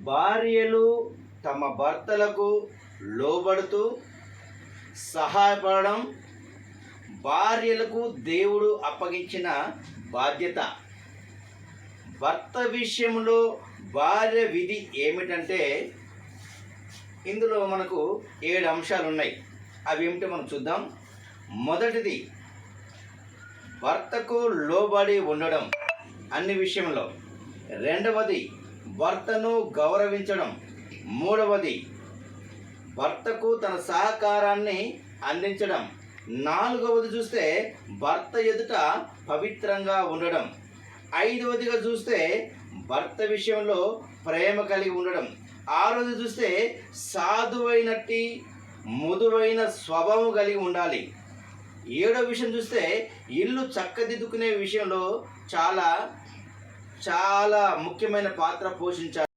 భార్యలు తమ భర్తలకు లోబడుతూ సహాయపడడం భార్యలకు దేవుడు అప్పగించిన బాధ్యత. భర్త విషయంలో భార్య విధి ఏమిటంటే ఇందులో మనకు ఏడు అంశాలు ఉన్నాయి. అవి ఏమిటో మనం చూద్దాం. మొదటిది భర్తకు లోబడి ఉండడం అన్ని విషయంలో. రెండవది భర్తను గౌరవించడం. మూడవది భర్తకు తన సహకారాన్ని అందించడం. నాలుగవది చూస్తే భర్త ఎదుట పవిత్రంగా ఉండడం. ఐదవదిగా చూస్తే భర్త విషయంలో ప్రేమ కలిగి ఉండడం. ఆరోది చూస్తే సాధువైనట్టి మృదువైన స్వభావం కలిగి ఉండాలి. ఏడో విషయం చూస్తే ఇల్లు చక్కదిద్దుకునే విషయంలో చాలా చాలా ముఖ్యమైన పాత్ర పోషించారు.